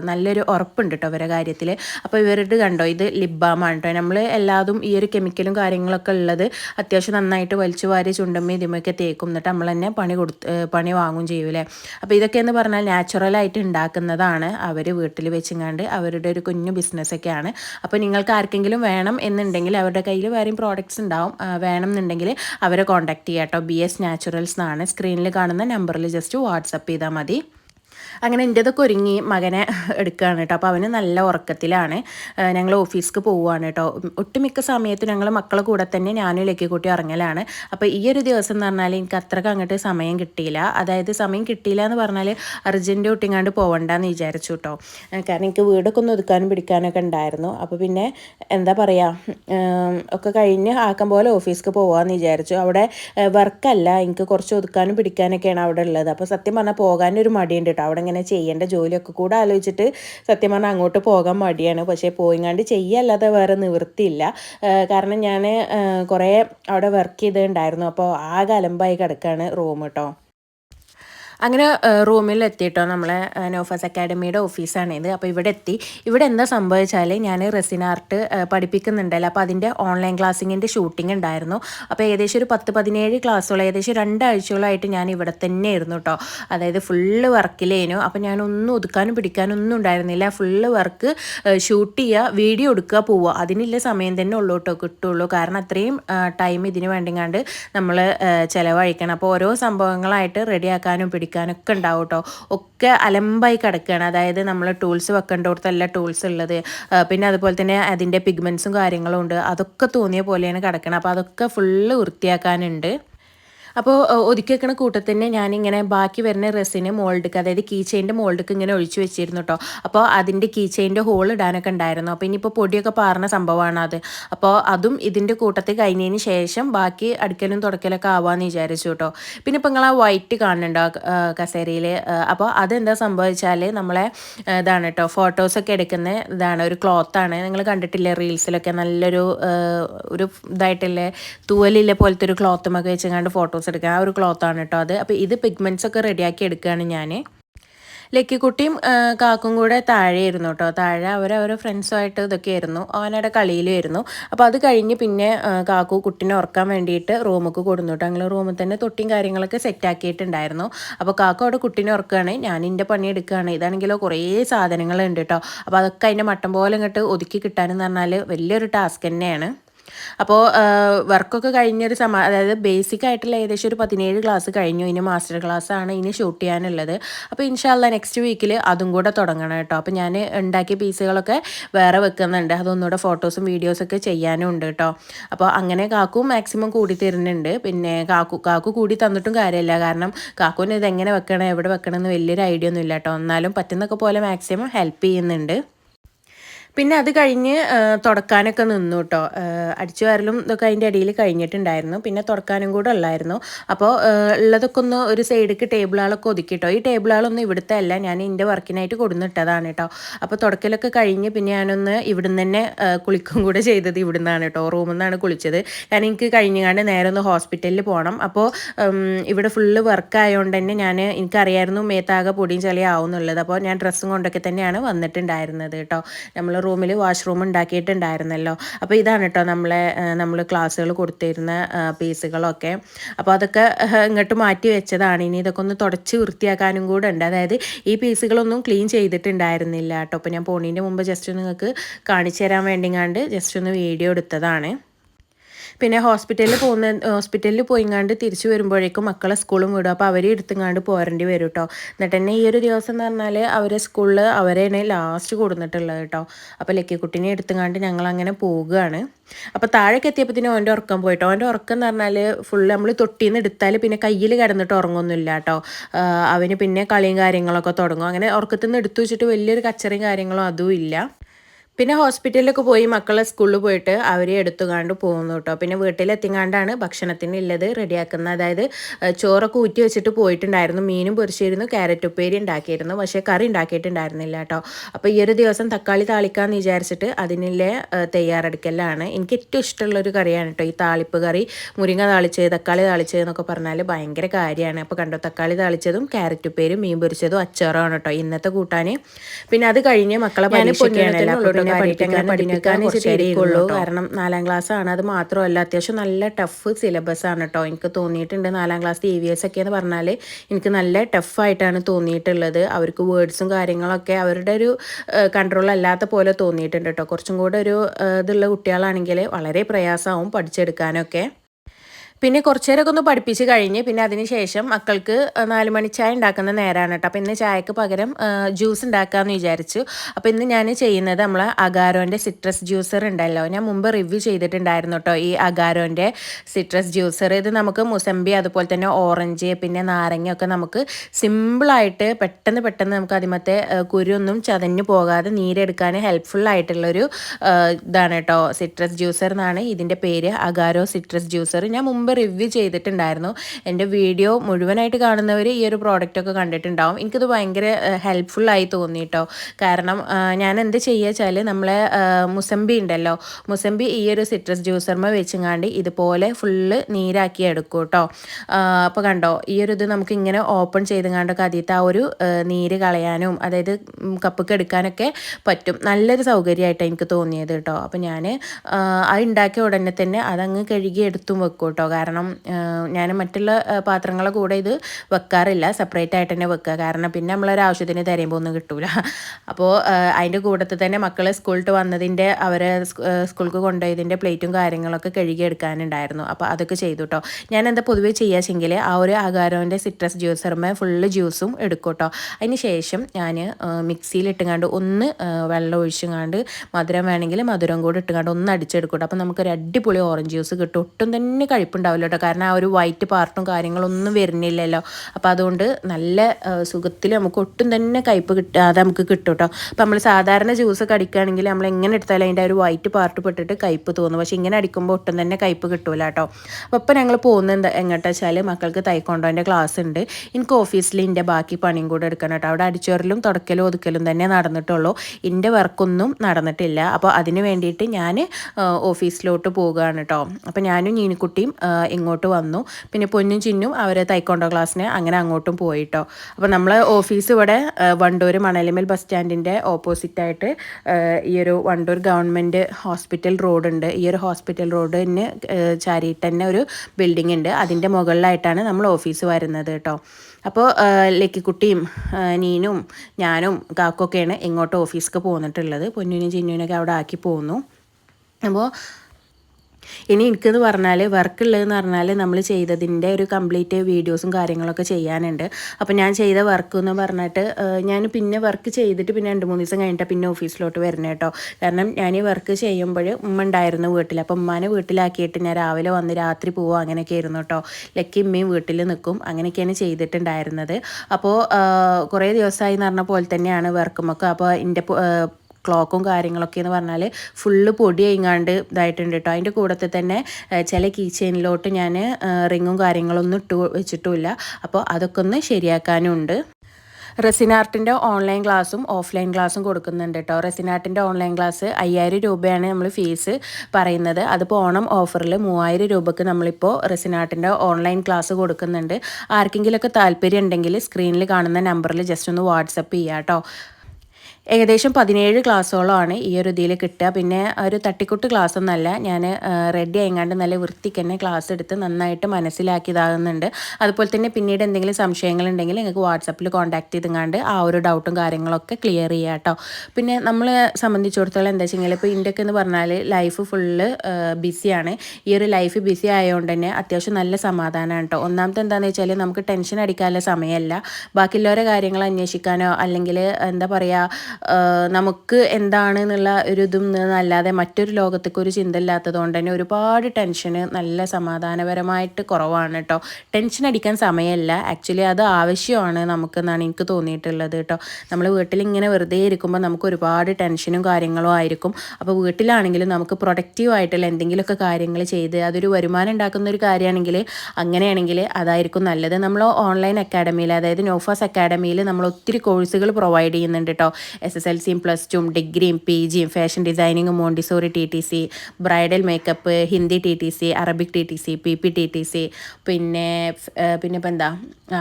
നല്ലൊരു ഉറപ്പുണ്ട് കേട്ടോ ഇവരുടെ കാര്യത്തിൽ. അപ്പോൾ ഇവരുടെ കണ്ടോ? ഇത് ലിബാമാണ് കേട്ടോ നമ്മൾ എല്ലാതും ഈ ഒരു കെമിക്കലും കാര്യങ്ങളൊക്കെ ഉള്ളത് അത്യാവശ്യം നന്നായിട്ട് വലിച്ചു വാരി ചുണ്ടുമ്പോൾ ഇതുമൊക്കെ തേക്കും. എന്നിട്ട് നമ്മൾ തന്നെ പണി കൊടുത്ത് പണി വാങ്ങും ചെയ്യൂലേ അപ്പോൾ ഇതൊക്കെ എന്ന് പറഞ്ഞാൽ നാച്ചുറലായിട്ട് ഉണ്ടാക്കുന്നതാണ് അവർ വീട്ടിൽ വെച്ചിങ്ങാണ്ട് അവരുടെ ഒരു കുഞ്ഞു ബിസിനസ്സൊക്കെയാണ് അപ്പോൾ നിങ്ങൾക്ക് ആർക്കെങ്കിലും വേണം എന്നുണ്ടെങ്കിൽ അവരുടെ കയ്യിൽ വേറെയും പ്രോഡക്റ്റ്സ് ഉണ്ടാവും വേണം എന്നുണ്ടെങ്കിൽ അവരെ കോൺടാക്ട് ചെയ്യാം കേട്ടോ ബി എസ് നാച്ചുറൽസ് എന്നാണ് സ്ക്രീനിൽ കാണുന്ന നമ്പറിൽ ജസ്റ്റ് വാട്സപ്പ് ചെയ്താൽ മതി. അങ്ങനെ എന്റെതൊക്കെ ഒരുങ്ങി മകനെ എടുക്കുകയാണ് കേട്ടോ. അപ്പോൾ അവന് നല്ല ഉറക്കത്തിലാണ്. ഞങ്ങൾ ഓഫീസിക്ക് പോവുകയാണ് കേട്ടോ. ഒട്ടുമിക്ക സമയത്ത് ഞങ്ങൾ മക്കളെ കൂടെ തന്നെ ഞാനും ലക്കിക്കുട്ടി ഇറങ്ങലാണ് അപ്പോൾ ഈ ഒരു ദിവസം എന്ന് പറഞ്ഞാൽ എനിക്ക് അത്രയ്ക്ക് അങ്ങോട്ട് സമയം കിട്ടിയില്ല. അതായത് സമയം കിട്ടിയില്ല എന്ന് പറഞ്ഞാൽ അർജന്റ് ഒട്ടിങ്ങാണ്ട് പോകണ്ടെന്ന് വിചാരിച്ചു കേട്ടോ. കാരണം എനിക്ക് വീടൊക്കെ ഒന്ന് ഒതുക്കാനും പിടിക്കാനൊക്കെ ഉണ്ടായിരുന്നു. അപ്പോൾ പിന്നെ എന്താ പറയുക ഒക്കെ കഴിഞ്ഞ് ആക്കം പോലെ ഓഫീസിക്ക് പോകാമെന്ന് വിചാരിച്ചു. അവിടെ വർക്കല്ല എനിക്ക് കുറച്ച് ഒതുക്കാനും പിടിക്കാനൊക്കെയാണ് അവിടെ ഉള്ളത്. അപ്പോൾ സത്യം പറഞ്ഞാൽ പോകാനൊരു മടിയുണ്ട് കേട്ടോ. അവിടെ ഇങ്ങനെ ചെയ്യേണ്ട ജോലിയൊക്കെ കൂടെ ആലോചിച്ചിട്ട് സത്യം പറഞ്ഞാൽ അങ്ങോട്ട് പോകാൻ മടിയാണ്. പക്ഷേ പോയിങ്ങാണ്ട് ചെയ്യല്ലാതെ വേറെ നിവൃത്തിയില്ല. കാരണം ഞാൻ കുറേ അവിടെ വർക്ക് ചെയ്തിട്ടുണ്ടായിരുന്നു. അപ്പോൾ ആ അലമ്പായി കിടക്കുകയാണ് റൂം കേട്ടോ അങ്ങനെ റൂമിൽ എത്തിയിട്ടോ നമ്മളെ നോഫസ് അക്കാഡമിയുടെ ഇത് അപ്പോൾ ഇവിടെ എത്തി ഇവിടെ എന്താ സംഭവിച്ചാൽ ഞാൻ റെസിൻ ആർട്ട് പഠിപ്പിക്കുന്നുണ്ടല്ലോ. അപ്പോൾ അതിന്റെ ഓൺലൈൻ ക്ലാസ്സിങ്ങിന്റെ ഷൂട്ടിംഗ് ഉണ്ടായിരുന്നു. അപ്പോൾ ഏകദേശം ഒരു പത്ത് പതിനേഴ് ക്ലാസ്സുകൾ ഏകദേശം രണ്ടാഴ്ചകളായിട്ട് ഞാൻ ഇവിടെ തന്നെ ആയിരുന്നു കേട്ടോ അതായത് ഫുള്ള് വർക്കിലേനു. അപ്പോൾ ഞാൻ ഒന്നും ഒതുക്കാനും പിടിക്കാനും ഒന്നും ഉണ്ടായിരുന്നില്ല. ഫുള്ള് വർക്ക് ഷൂട്ട് ചെയ്യുക വീഡിയോ എടുക്കുക പോവുക അതിനുള്ള സമയം തന്നെ ഉള്ളൂ കേട്ടോ കിട്ടുള്ളൂ. കാരണം അത്രയും ടൈം ഇതിന് വേണ്ടിങ്ങാണ്ട് നമ്മൾ ചിലവഴിക്കണം. അപ്പോൾ ഓരോ സംഭവങ്ങളായിട്ട് റെഡിയാക്കാനും പിടിക്കാനും പിടിക്കാനൊക്കെ ഉണ്ടാവും കേട്ടോ. ഒക്കെ അലമ്പായി കിടക്കുകയാണ്. അതായത് നമ്മൾ ടൂൾസ് വെക്കേണ്ടടുത്തല്ല ടൂൾസ് ഉള്ളത്. പിന്നെ അതുപോലെ തന്നെ അതിന്റെ പിഗ്മെൻസും കാര്യങ്ങളും ഉണ്ട്. അതൊക്കെ തോന്നിയ പോലെയാണ് കിടക്കണം അപ്പോൾ അതൊക്കെ ഫുള്ള് വൃത്തിയാക്കാനുണ്ട്. അപ്പോൾ ഒതുക്കി വെക്കണ കൂട്ടത്തിൽ ഞാനിങ്ങനെ ബാക്കി വരുന്ന റെസിന് മോൾഡ്ക്ക് അതായത് കീ ചെയിന്റെ മോൾഡ്ക്ക് ഇങ്ങനെ ഒഴിച്ചു വെച്ചിരുന്നു കേട്ടോ അപ്പോൾ അതിന്റെ കീ ചെയിന്റെ ഹോൾ ഇടാനൊക്കെ ഉണ്ടായിരുന്നു. അപ്പോൾ ഇനിയിപ്പോൾ പൊടിയൊക്കെ പാറുന്ന സംഭവമാണ് അത്. അപ്പോൾ അതും ഇതിന്റെ കൂട്ടത്തിൽ കഴിഞ്ഞതിന് ശേഷം ബാക്കി അടുക്കലും തുടക്കലൊക്കെ ആവാമെന്ന് വിചാരിച്ചു കേട്ടോ പിന്നെ ഇപ്പോൾ നിങ്ങൾ ആ വൈറ്റ് കാണുന്നുണ്ടോ കസേരയിൽ അപ്പോൾ അതെന്താ സംഭവിച്ചാൽ നമ്മളെ ഇതാണ് കേട്ടോ ഫോട്ടോസൊക്കെ എടുക്കുന്ന ഇതാണ് ഒരു ക്ലോത്താണ് നിങ്ങൾ കണ്ടിട്ടില്ലേ റീൽസിലൊക്കെ നല്ലൊരു ഒരു ഇതായിട്ടില്ലേ തൂവലില്ല പോലത്തെ ഒരു ക്ലോത്തുമൊക്കെ വെച്ചങ്ങാണ്ട് ഫോട്ടോസ് ഫോട്ടോസ് എടുക്കുക ആ ഒരു ക്ലോത്താണ് കേട്ടോ അത്. അപ്പോൾ ഇത് പിഗ്മെന്റ്സ് ഒക്കെ റെഡിയാക്കി എടുക്കുകയാണ് ഞാൻ ലക്കിക്കുട്ടിയും കാക്കും കൂടെ താഴെയായിരുന്നു കേട്ടോ താഴെ അവരവരെ ഫ്രണ്ട്സുമായിട്ട് ഇതൊക്കെ ആയിരുന്നു. അവനവിടെ കളിയിലായിരുന്നു അപ്പോൾ അത് കഴിഞ്ഞ് പിന്നെ കാക്കു കുട്ടിനെ ഉറക്കാൻ വേണ്ടിയിട്ട് റൂമൊക്കെ കൊടുന്നു കേട്ടോ ഞങ്ങൾ റൂമിൽ തന്നെ തൊട്ടിയും കാര്യങ്ങളൊക്കെ സെറ്റാക്കിയിട്ടുണ്ടായിരുന്നു അപ്പോൾ കാക്കു അവിടെ കുട്ടീനെ ഉറക്കുകയാണ് ഞാൻ എന്റെ പണി എടുക്കുകയാണ് ഇതാണെങ്കിലോ കുറേ സാധനങ്ങളുണ്ട് കേട്ടോ അപ്പോൾ അതൊക്കെ അതിന്റെ മട്ടം പോലെ ഇങ്ങോട്ട് ഒതുക്കി കിട്ടാനെന്ന് പറഞ്ഞാൽ വലിയൊരു ടാസ്ക് തന്നെയാണ്. അപ്പോൾ വർക്കൊക്കെ കഴിഞ്ഞൊരു സമ അതായത് ബേസിക് ആയിട്ടുള്ള ഏകദേശം ഒരു പതിനേഴ് ക്ലാസ് കഴിഞ്ഞു. ഇനി മാസ്റ്റർ ക്ലാസ് ആണ് ഇനി ഷൂട്ട് ചെയ്യാനുള്ളത്. അപ്പോൾ ഇൻഷാല്ല നെക്സ്റ്റ് വീക്കിൽ അതും കൂടെ തുടങ്ങണം കേട്ടോ. അപ്പോൾ ഞാൻ ഉണ്ടാക്കിയ പീസുകളൊക്കെ വേറെ വെക്കുന്നുണ്ട്. അതൊന്നുകൂടെ ഫോട്ടോസും വീഡിയോസൊക്കെ ചെയ്യാനും ഉണ്ട് കേട്ടോ. അപ്പോൾ അങ്ങനെ കാക്കു മാക്സിമം കൂടി തരുന്നുണ്ട്. പിന്നെ കാക്കു കാക്കു കൂടി തന്നിട്ടും കാര്യമില്ല. കാരണം കാക്കുവിന് ഇതെങ്ങനെ വെക്കണം എവിടെ വെക്കണം എന്ന് വലിയൊരു ഐഡിയ ഒന്നും ഇല്ല കേട്ടോ. എന്നാലും പറ്റുന്നൊക്കെ പോലെ മാക്സിമം ഹെൽപ്പ് ചെയ്യുന്നുണ്ട്. പിന്നെ അത് കഴിഞ്ഞ് തുടക്കാനൊക്കെ നിന്നു കേട്ടോ അടിച്ചു വരലും ഇതൊക്കെ അതിന്റെ ഇടയിൽ കഴിഞ്ഞിട്ടുണ്ടായിരുന്നു. പിന്നെ തുടക്കാനും കൂടെ ഉള്ളായിരുന്നു. അപ്പോൾ ഉള്ളതൊക്കെ ഒന്ന് ഒരു സൈഡിലേക്ക് ടേബിളുകളൊക്കെ ഒതുക്കിട്ടോ ഈ ടേബിളുകളൊന്നും ഇവിടുത്തെ അല്ല. ഞാൻ എന്റെ വർക്കിനായിട്ട് കൊടുന്നിട്ടതാണ് കേട്ടോ അപ്പോൾ തുടക്കലൊക്കെ കഴിഞ്ഞ് പിന്നെ ഞാനൊന്ന് ഇവിടുന്ന് തന്നെ കുളിക്കും കൂടെ ചെയ്തത് ഇവിടുന്നാണ് കേട്ടോ റൂമിൽ നിന്നാണ് കുളിച്ചത്. കാരണം എനിക്ക് കഴിഞ്ഞാണ്ട് നേരെ ഒന്ന് ഹോസ്പിറ്റലിൽ പോകണം അപ്പോൾ ഇവിടെ ഫുള്ള് വർക്ക് ആയതുകൊണ്ട് തന്നെ ഞാൻ എനിക്കറിയായിരുന്നു മേത്താകെ പൊടിയും ചളിയാവും എന്നുള്ളത് അപ്പോൾ ഞാൻ ഡ്രസ്സും കൊണ്ടൊക്കെ തന്നെയാണ് വന്നിട്ടുണ്ടായിരുന്നത് കേട്ടോ നമ്മൾ റൂമിൽ വാഷ്റൂം ഉണ്ടാക്കിയിട്ടുണ്ടായിരുന്നല്ലോ. അപ്പോൾ ഇതാണ് കേട്ടോ നമ്മളെ നമ്മൾ ക്ലാസ്സുകൾ കൊടുത്തിരുന്ന പീസുകളൊക്കെ അപ്പോൾ അതൊക്കെ ഇങ്ങോട്ട് മാറ്റി വെച്ചതാണ്. ഇനി ഇതൊക്കെ ഒന്ന് തുടച്ച് വൃത്തിയാക്കാനും കൂടെ ഉണ്ട്. അതായത് ഈ പീസുകളൊന്നും ക്ലീൻ ചെയ്തിട്ടുണ്ടായിരുന്നില്ല കേട്ടോ അപ്പോൾ ഞാൻ പോണീന്റെ മുമ്പ് ജസ്റ്റ് ഒന്ന് നിങ്ങൾക്ക് കാണിച്ചു തരാൻ വേണ്ടിങ്ങാണ്ട് ജസ്റ്റ് ഒന്ന് വീഡിയോ എടുത്തതാണ്. പിന്നെ ഹോസ്പിറ്റലിൽ പോകുന്ന ഹോസ്പിറ്റലിൽ പോയിങ്ങാണ്ട് തിരിച്ചു വരുമ്പോഴേക്കും മക്കളെ സ്കൂളും വിടും. അപ്പോൾ അവരെ എടുത്തുങ്ങാണ്ട് പോരേണ്ടി വരും കേട്ടോ എന്നിട്ട് തന്നെ ഈ ഒരു ദിവസം എന്ന് പറഞ്ഞാൽ അവരെ സ്കൂളിൽ അവരെയാണ് ലാസ്റ്റ് കൊടുത്തിട്ടുള്ളത് കേട്ടോ അപ്പോൾ ലക്കിക്കുട്ടിനെ എടുത്തുങ്ങാണ്ട് ഞങ്ങൾ അങ്ങനെ പോവുകയാണ്. അപ്പോൾ താഴേക്ക് എത്തിയപ്പോൾ തന്നെ ഓന്റെ ഉറക്കം പോയിട്ടോ ഓന്റെ ഉറക്കം എന്ന് പറഞ്ഞാൽ ഫുൾ നമ്മൾ തൊട്ടിന്ന് എടുത്താൽ പിന്നെ കയ്യിൽ കിടന്നിട്ട് ഉറങ്ങൊന്നുമില്ല കേട്ടോ അവന് പിന്നെ കളിയും കാര്യങ്ങളൊക്കെ തുടങ്ങും. അങ്ങനെ ഉറക്കത്തിൽ നിന്ന് എടുത്തു വെച്ചിട്ട് വലിയൊരു കച്ചറയും കാര്യങ്ങളും അതും ഇല്ല. പിന്നെ ഹോസ്പിറ്റലിലൊക്കെ പോയി മക്കളെ സ്കൂളിൽ പോയിട്ട് അവരെ എടുത്തുകാണ്ട് പോകുന്നു കേട്ടോ. പിന്നെ വീട്ടിലെത്തിങ്ങാണ്ടാണ് ഭക്ഷണത്തിന് ഉള്ളത് റെഡിയാക്കുന്നത്. അതായത് ചോറൊക്കെ ഊറ്റി വെച്ചിട്ട് പോയിട്ടുണ്ടായിരുന്നു. മീനും പൊരിച്ചിരുന്നു ക്യാരറ്റ് ഉപ്പേരി ഉണ്ടാക്കിയിരുന്നു. പക്ഷേ കറി ഉണ്ടാക്കിയിട്ടുണ്ടായിരുന്നില്ല കേട്ടോ. അപ്പോൾ ഈ ഒരു ദിവസം തക്കാളി താളിക്കാമെന്ന് വിചാരിച്ചിട്ട് അതിനുള്ള തയ്യാറെടുക്കലാണ്. എനിക്ക് ഏറ്റവും ഇഷ്ടമുള്ളൊരു കറിയാണ് കേട്ടോ ഈ താളിപ്പ് കറി. മുരിങ്ങ താളിച്ചത് തക്കാളി താളിച്ചത് എന്നൊക്കെ പറഞ്ഞാൽ ഭയങ്കര കാര്യമാണ്. അപ്പോൾ കണ്ടോ തക്കാളി താളിച്ചതും ക്യാരറ്റ് ഉപ്പേരും മീൻ പൊരിച്ചതും അച്ചാറാണ് കേട്ടോ ഇന്നത്തെ കൂട്ടാൻ പിന്നെ അത് കഴിഞ്ഞ് മക്കളെ പരീക്ഷയ്ക്കാണല്ലോ പഠിപ്പിക്കാനേ കാരണം നാലാം ക്ലാസ് ആണ് അത് മാത്രമല്ല അത്യാവശ്യം നല്ല ടഫ് സിലബസ് ആണ് കേട്ടോ. എനിക്ക് തോന്നിയിട്ടുണ്ട് നാലാം ക്ലാസ് ഇ വി എസ് ഒക്കെ എന്ന് പറഞ്ഞാൽ എനിക്ക് നല്ല ടഫായിട്ടാണ് തോന്നിയിട്ടുള്ളത്. അവർക്ക് വേർഡ്സും കാര്യങ്ങളൊക്കെ അവരുടെ ഒരു കൺട്രോൾ അല്ലാത്ത പോലെ തോന്നിയിട്ടുണ്ട് കേട്ടോ. കുറച്ചും കൂടെ ഒരു ഇതുള്ള കുട്ടികളാണെങ്കിൽ വളരെ പ്രയാസമാവും പഠിച്ചെടുക്കാനൊക്കെ. പിന്നെ കുറച്ചു നേരമൊക്കെ ഒന്ന് പഠിപ്പിച്ച് കഴിഞ്ഞ് പിന്നെ അതിന് ശേഷം മക്കൾക്ക് നാല് മണി ചായ ഉണ്ടാക്കുന്ന നേരമാണ് കേട്ടോ. അപ്പോൾ ഇന്ന് ചായക്ക് പകരം ജ്യൂസ് ഉണ്ടാക്കാമെന്ന് വിചാരിച്ചു. അപ്പോൾ ഇന്ന് ഞാൻ ചെയ്യുന്നത് നമ്മൾ അഗാരോന്റെ സിട്രസ് ജ്യൂസർ ഉണ്ടല്ലോ. ഞാൻ മുമ്പ് റിവ്യൂ ചെയ്തിട്ടുണ്ടായിരുന്നു കേട്ടോ ഈ അഗാരോന്റെ സിട്രസ് ജ്യൂസർ. ഇത് നമുക്ക് മുസമ്പി അതുപോലെ തന്നെ ഓറഞ്ച് പിന്നെ നാരങ്ങ ഒക്കെ നമുക്ക് സിമ്പിളായിട്ട് പെട്ടെന്ന് പെട്ടെന്ന് നമുക്ക് അതിമത്തെ കുരുവൊന്നും ചതഞ്ഞു പോകാതെ നീരെടുക്കാൻ ഹെൽപ്ഫുൾ ആയിട്ടുള്ളൊരു ഇതാണ് കേട്ടോ. സിട്രസ് ജ്യൂസർ എന്നാണ് ഇതിന്റെ പേര് അഗാരോ സിട്രസ് ജ്യൂസർ. ഞാൻ മുമ്പ് റിവ്യൂ ചെയ്തിട്ടുണ്ടായിരുന്നു. എന്റെ വീഡിയോ മുഴുവനായിട്ട് കാണുന്നവർ ഈ ഒരു പ്രോഡക്റ്റൊക്കെ കണ്ടിട്ടുണ്ടാവും. എനിക്കത് ഭയങ്കര ഹെൽപ്ഫുള്ളായി തോന്നി കേട്ടോ കാരണം ഞാൻ എന്ത് ചെയ്യുക വെച്ചാൽ നമ്മളെ മുസമ്പി ഉണ്ടല്ലോ. മുസമ്പി ഈ ഒരു സിട്രസ് ജ്യൂസർമ വെച്ചുങ്ങാണ്ട് ഇതുപോലെ ഫുള്ള് നീരാക്കി എടുക്കും കേട്ടോ അപ്പോൾ കണ്ടോ ഈ ഒരു ഇത് നമുക്ക് ഇങ്ങനെ ഓപ്പൺ ചെയ്തുങ്ങാണ്ടൊക്കെ ആദ്യത്തെ ആ ഒരു നീര് കളയാനും അതായത് കപ്പൊക്കെ എടുക്കാനൊക്കെ പറ്റും. നല്ലൊരു സൗകര്യമായിട്ട് എനിക്ക് തോന്നിയത് കേട്ടോ അപ്പോൾ ഞാൻ അത് ഉണ്ടാക്കിയ ഉടനെ തന്നെ അതങ്ങ് കഴുകി എടുത്തും വെക്കും കേട്ടോ കാരണം ഞാൻ മറ്റുള്ള പാത്രങ്ങളെ കൂടെ ഇത് വെക്കാറില്ല. സെപ്പറേറ്റ് ആയിട്ട് തന്നെ വെക്കുക. കാരണം പിന്നെ നമ്മളൊരു ആവശ്യത്തിന് തരുമ്പോൾ ഒന്നും കിട്ടൂല. അപ്പോൾ അതിന്റെ കൂട്ടത്തിൽ തന്നെ മക്കൾ സ്കൂളിൽ വന്നതിന്റെ അവരെ സ്കൂൾക്ക് കൊണ്ടുപോയതിന്റെ പ്ലേറ്റും കാര്യങ്ങളൊക്കെ കഴുകി കഴുകിയെടുക്കാനുണ്ടായിരുന്നു അപ്പോൾ അതൊക്കെ ചെയ്തു കേട്ടോ ഞാൻ എന്താ പൊതുവേ ചെയ്യാച്ചെങ്കിൽ ആ ഒരു ആകാരോന്റെ സിട്രസ് ജ്യൂസറുമേ ഫുള്ള് ജ്യൂസും എടുക്കും കേട്ടോ അതിന് ശേഷം ഞാൻ മിക്സിയിലിട്ടുങ്ങാണ്ട് ഒന്ന് വെള്ളം ഒഴിച്ചുങ്ങാണ്ട് മധുരം വേണമെങ്കിൽ മധുരം കൂടെ ഇട്ടുങ്ങാണ്ട് ഒന്ന് അടിച്ചെടുക്കും കേട്ടോ അപ്പോൾ നമുക്കൊരു അടിപൊളി ഓറഞ്ച് ജ്യൂസ് കിട്ടും. ഒട്ടും തന്നെ കഴിപ്പുണ്ടാവില്ല. കേട്ടോ. കാരണം ആ ഒരു വൈറ്റ് പാർട്ടും കാര്യങ്ങളൊന്നും വരുന്നില്ലല്ലോ. അപ്പോൾ അതുകൊണ്ട് നല്ല സുഖത്തിൽ നമുക്ക് ഒട്ടും തന്നെ കയ്പ്പ് കിട്ടാതെ നമുക്ക് കിട്ടും കേട്ടോ. അപ്പോൾ നമ്മൾ സാധാരണ ജ്യൂസ് അടിക്കുകയാണെങ്കിൽ നമ്മൾ എങ്ങനെ എടുത്താലും അതിന്റെ ഒരു വൈറ്റ് പാർട്ട് പെട്ടിട്ട് കയ്പ്പ് തോന്നും. പക്ഷേ ഇങ്ങനെ അടിക്കുമ്പോൾ ഒട്ടും തന്നെ കയ്പ്പ് കിട്ടൂല കേട്ടോ. അപ്പോൾ ഇപ്പം ഞങ്ങൾ പോകുന്നത് എങ്ങോട്ടാ വെച്ചാൽ മക്കൾക്ക് തൈക്കൊണ്ടോന്റെ ക്ലാസ് ഉണ്ട്. എനിക്ക് ഓഫീസിൽ എന്റെ ബാക്കി പണിയും കൂടെ എടുക്കണം കേട്ടോ. അവിടെ അടിച്ചോരലും തുടക്കലും ഒതുക്കലും തന്നെ നടന്നിട്ടുള്ളൂ. എന്റെ വർക്കൊന്നും നടന്നിട്ടില്ല. അപ്പോൾ അതിന് വേണ്ടിയിട്ട് ഞാൻ ഓഫീസിലോട്ട് പോവുകയാണ് കേട്ടോ. അപ്പോൾ ഞാനും നീനിക്കുട്ടിയും ഇങ്ങോട്ട് വന്നു. പിന്നെ പൊന്നും ചിന്നും അവർ തൈക്കോണ്ടോ ക്ലാസ്സിന് അങ്ങനെ അങ്ങോട്ടും പോയിട്ടോ. അപ്പോൾ നമ്മൾ ഓഫീസ് ഇവിടെ വണ്ടൂർ മണലിമൽ ബസ് സ്റ്റാൻഡിന്റെ ഓപ്പോസിറ്റായിട്ട് ഈ ഒരു വണ്ടൂർ ഗവൺമെന്റ് ഹോസ്പിറ്റൽ റോഡ് ഉണ്ട്. ഈ ഒരു ഹോസ്പിറ്റൽ റോഡിന് ചാരിയിട്ട് തന്നെ ഒരു ബിൽഡിംഗ് ഉണ്ട്. അതിന്റെ മുകളിലായിട്ടാണ് നമ്മൾ ഓഫീസ് വരുന്നത് കേട്ടോ. അപ്പോൾ ലക്കിക്കുട്ടിയും നീനും ഞാനും കാക്കൊക്കെയാണ് ഇങ്ങോട്ട് ഓഫീസിലേക്ക് പോന്നിട്ടുള്ളത്. പൊന്നിനും ചിന്നുവിനൊക്കെ അവിടെ ആക്കി പോന്നു. അപ്പോൾ ഇനി എനിക്കെന്ന് പറഞ്ഞാൽ വർക്ക് വർക്കുള്ളതെന്ന് പറഞ്ഞാൽ നമ്മൾ ചെയ്തതിന്റെ ഒരു കംപ്ലീറ്റ് വീഡിയോസും കാര്യങ്ങളൊക്കെ ചെയ്യാനുണ്ട്. അപ്പോൾ ഞാൻ ചെയ്ത വർക്ക് എന്ന് പറഞ്ഞിട്ട് ഞാൻ പിന്നെ വർക്ക് ചെയ്തിട്ട് പിന്നെ രണ്ട് മൂന്ന് ദിവസം കഴിഞ്ഞിട്ട് പിന്നെ ഓഫീസിലോട്ട് വരണേ കേട്ടോ കാരണം ഞാൻ ഈ വർക്ക് ചെയ്യുമ്പോൾ ഉമ്മ ഉണ്ടായിരുന്നു വീട്ടിൽ അപ്പോൾ ഉമ്മാനെ വീട്ടിലാക്കിയിട്ട് ഞാൻ രാവിലെ വന്ന് രാത്രി പോവുക അങ്ങനെയൊക്കെ ആയിരുന്നു കേട്ടോ ലക്കി ഉമ്മയും വീട്ടിൽ നിൽക്കും അങ്ങനെയൊക്കെയാണ് ചെയ്തിട്ടുണ്ടായിരുന്നത്. അപ്പോൾ കുറേ ദിവസമായി എന്ന് പറഞ്ഞ പോലെ തന്നെയാണ് വർക്കുമൊക്കെ. അപ്പോൾ എന്റെ ക്ലോക്കും കാര്യങ്ങളൊക്കെ എന്ന് പറഞ്ഞാൽ ഫുള്ള് പൊടി അയിങ്ങാണ്ട് ഇതായിട്ടുണ്ട് കേട്ടോ അതിന്റെ കൂടത്തിൽ തന്നെ ചില കീ ചെയിനിലോട്ട് ഞാൻ റിങ്ങും കാര്യങ്ങളൊന്നും ഇട്ട് വെച്ചിട്ടുമില്ല. അപ്പോൾ അതൊക്കെ ഒന്ന് ശരിയാക്കാനും ഉണ്ട് റെസിനാർട്ടിന്റെ ഓൺലൈൻ ക്ലാസ്സും ഓഫ്ലൈൻ ക്ലാസ്സും കൊടുക്കുന്നുണ്ട് കേട്ടോ റെസിനാർട്ടിന്റെ ഓൺലൈൻ ക്ലാസ് അയ്യായിരം രൂപയാണ് നമ്മൾ ഫീസ് പറയുന്നത്. അതിപ്പോൾ ഓണം ഓഫറിൽ മൂവായിരം രൂപക്ക് നമ്മളിപ്പോൾ റെസിനാർട്ടിന്റെ ഓൺലൈൻ ക്ലാസ് കൊടുക്കുന്നുണ്ട്. ആർക്കെങ്കിലുമൊക്കെ താല്പര്യം ഉണ്ടെങ്കിൽ സ്ക്രീനിൽ കാണുന്ന നമ്പറിൽ ജസ്റ്റ് ഒന്ന് വാട്സപ്പ് ചെയ്യാം കേട്ടോ ഏകദേശം പതിനേഴ് ക്ലാസ്സോളമാണ് ഈ ഒരു ഇതിൽ കിട്ടുക. പിന്നെ ഒരു തട്ടിക്കുട്ട് ക്ലാസ് ഒന്നല്ല ഞാൻ റെഡി ആയിങ്ങാണ്ട് നല്ല വൃത്തിക്ക് തന്നെ ക്ലാസ് എടുത്ത് നന്നായിട്ട് മനസ്സിലാക്കിയതാകുന്നുണ്ട്. അതുപോലെ തന്നെ പിന്നീട് എന്തെങ്കിലും സംശയങ്ങളുണ്ടെങ്കിൽ നിങ്ങൾക്ക് വാട്സപ്പിൽ കോൺടാക്ട് ചെയ്തുങ്ങാണ്ട് ആ ഒരു ഡൗട്ടും കാര്യങ്ങളൊക്കെ ക്ലിയർ ചെയ്യുക കേട്ടോ. പിന്നെ നമ്മൾ സംബന്ധിച്ചിടത്തോളം എന്താ വെച്ചെങ്കിൽ ഇപ്പോൾ ഇന്ത്യയ്ക്ക് എന്ന് പറഞ്ഞാൽ ലൈഫ് ഫുള്ള് ബിസിയാണ്. ഈ ഒരു ലൈഫ് ബിസി ആയതുകൊണ്ട് തന്നെ അത്യാവശ്യം നല്ല സമാധാനമാണ് കേട്ടോ. ഒന്നാമത്തെ എന്താണെന്ന് വെച്ചാൽ നമുക്ക് ടെൻഷൻ അടിക്കാനുള്ള സമയമല്ല. ബാക്കിയുള്ളവരെ കാര്യങ്ങൾ അന്വേഷിക്കാനോ അല്ലെങ്കിൽ എന്താ പറയുക നമുക്ക് എന്താണ് എന്നുള്ള ഒരു ഇതും അല്ലാതെ മറ്റൊരു ലോകത്തേക്ക് ഒരു ചിന്ത ഇല്ലാത്തത് കൊണ്ട് തന്നെ ഒരുപാട് ടെൻഷന് നല്ല സമാധാനപരമായിട്ട് കുറവാണ് കേട്ടോ ടെൻഷൻ അടിക്കാൻ സമയമല്ല. ആക്ച്വലി അത് ആവശ്യമാണ് നമുക്കെന്നാണ് എനിക്ക് തോന്നിയിട്ടുള്ളത് കേട്ടോ നമ്മൾ വീട്ടിൽ ഇങ്ങനെ വെറുതെ ഇരിക്കുമ്പോൾ നമുക്ക് ഒരുപാട് ടെൻഷനും കാര്യങ്ങളും ആയിരിക്കും. അപ്പോൾ വീട്ടിലാണെങ്കിലും നമുക്ക് പ്രൊഡക്റ്റീവ് ആയിട്ടുള്ള എന്തെങ്കിലുമൊക്കെ കാര്യങ്ങൾ ചെയ്ത് അതൊരു വരുമാനം ഉണ്ടാക്കുന്ന ഒരു കാര്യമാണെങ്കിൽ അങ്ങനെയാണെങ്കിൽ അതായിരിക്കും നല്ലത്. നമ്മൾ ഓൺലൈൻ അക്കാഡമിയിൽ അതായത് നോഫാസ് അക്കാഡമിയിൽ നമ്മൾ ഒത്തിരി കോഴ്സുകൾ പ്രൊവൈഡ് ചെയ്യുന്നുണ്ട് കേട്ടോ എസ് എസ് എൽ സിയും പ്ലസ് ടും ഡിഗ്രിയും പി ജിയും fashion ഡിസൈനിങ്ങും Montessori T T C bridal makeup Hindi T T C Arabic T T C P P T T C പിന്നെ പിന്നെ ഇപ്പം എന്താ